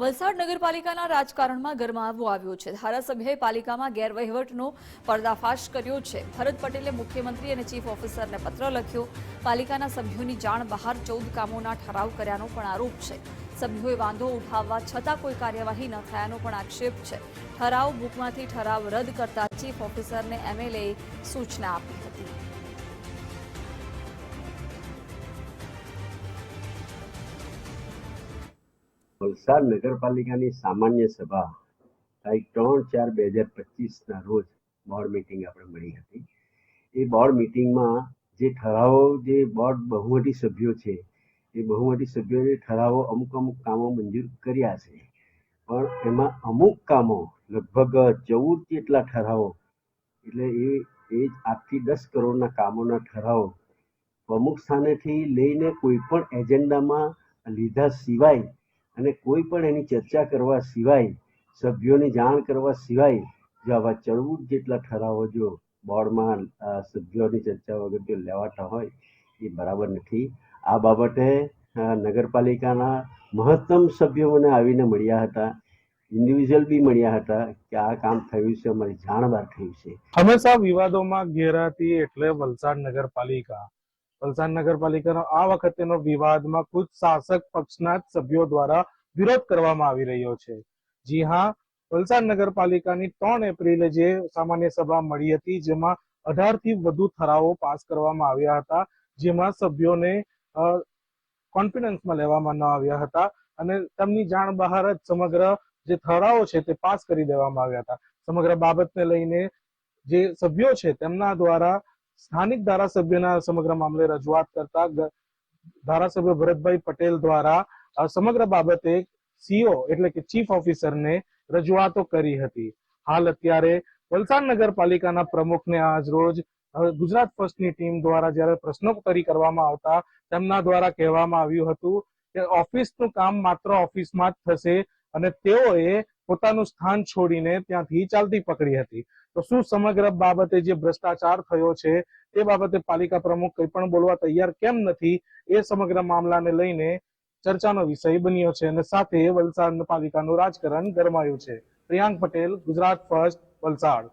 વલસાડ નગરપાલિકાના રાજકારણમાં ગરમાવો આવ્યો છે. ધારાસભ્યએ પાલિકામાં ગેરવહીવટનો પર્દાફાશ કર્યો છે. ભરત પટેલે મુખ્યમંત્રી અને ચીફ ઓફિસરને પત્ર લખ્યો. પાલિકાના સભ્યોની જાણ બહાર ચૌદ કામોના ઠરાવ કર્યાનો પણ આરોપ છે. સભ્યોએ વાંધો ઉઠાવવા છતાં કોઈ કાર્યવાહી ન થયાનો પણ આક્ષેપ છે. ઠરાવ બુકમાંથી ઠરાવ રદ કરતા ચીફ ઓફિસરને એમએલએ સૂચના આપી હતી. વલસાડ નગરપાલિકાની સામાન્ય સભા તારીખ ત્રણ ચાર બે હજાર પચીસના રોજ બોર્ડ મિટિંગ આપણે મળી હતી. એ બોર્ડ મિટિંગમાં જે ઠરાવો જે બોર્ડ બહુમતી સભ્યો છે, એ બહુમતી સભ્યોએ ઠરાવો અમુક અમુક કામો મંજૂર કર્યા છે. પણ એમાં અમુક કામો, લગભગ ચૌદ જેટલા ઠરાવો, એટલે એ એ આઠથી દસ કરોડના કામોના ઠરાવો પ્રમુખ સ્થાનેથી લઈને કોઈ પણ એજન્ડામાં લીધા સિવાય અને કોઈ પણ એની ચર્ચા કરવા સિવાય, સભ્યોની જાણ કરવા સિવાય, જો આવા ચળવું જેટલા ઠરાવો જો બોર્ડમાં સભ્યોની ચર્ચા વગર જો લેવાતા હોય, એ બરાબર નથી. આ બાબતે નગરપાલિકાના મહત્તમ સભ્યો મને આવીને મળ્યા હતા. ઇન્ડિવિજ્યુઅલ બી મળ્યા હતા કે આ કામ થયું છે, અમારી જાણ બહાર થયું છે. હંમેશા વિવાદોમાં ઘેરાતી એટલે વલસાડ નગરપાલિકા વલસાડ નગરપાલિકાનો આ વખતેનો વિવાદમાં ખુદ શાસક પક્ષના સભ્યો દ્વારા વિરોધ કરવામાં આવી રહ્યો છે. જી હા વલસાડ નગરપાલિકાની ત્રણ એપ્રિલે જે સામાન્ય સભા મળી હતી, જેમાં અઢારથી વધુ ઠરાવો પાસ કરવામાં આવ્યા હતા, જેમાં સભ્યોને કોન્ફિડન્સમાં લેવામાં ન આવ્યા હતા અને તેમની જાણ બહાર જ સમગ્ર જે ઠરાવો છે તે પાસ કરી દેવામાં આવ્યા હતા. સમગ્ર બાબતને લઈને જે સભ્યો છે તેમના દ્વારા સ્થાનિક ધારાસભ્યના સમગ્ર મામલે રજૂઆત કરતા ધારાસભ્ય ભરતભાઈ પટેલ દ્વારા સમગ્ર બાબતે સીઓ એટલે કે ચીફ ઓફિસરને રજૂઆતો કરી હતી. હાલ અત્યારે વલસાડ નગરપાલિકાના પ્રમુખને આજ રોજ ગુજરાત ફર્સ્ટની ટીમ દ્વારા જ્યારે પ્રશ્નોત્તરી કરવામાં આવતા, તેમના દ્વારા કહેવામાં આવ્યું હતું કે ઓફિસનું કામ માત્ર ઓફિસમાં જ થશે અને તેઓએ પોતાનું સ્થાન છોડીને ત્યાંથી ચાલતી પકડી હતી. તો શું સમગ્ર બાબતે જે ભ્રષ્ટાચાર થયો છે, તે બાબતે પાલિકા પ્રમુખ કંઈ પણ બોલવા તૈયાર કેમ નથી, એ સમગ્ર મામલાને લઈને ચર્ચાનો વિષય બન્યો છે અને સાથે વલસાડ પાલિકાનું રાજકારણ ગરમાયું છે. પ્રિયાંક પટેલ, ગુજરાત ફર્સ્ટ, વલસાડ.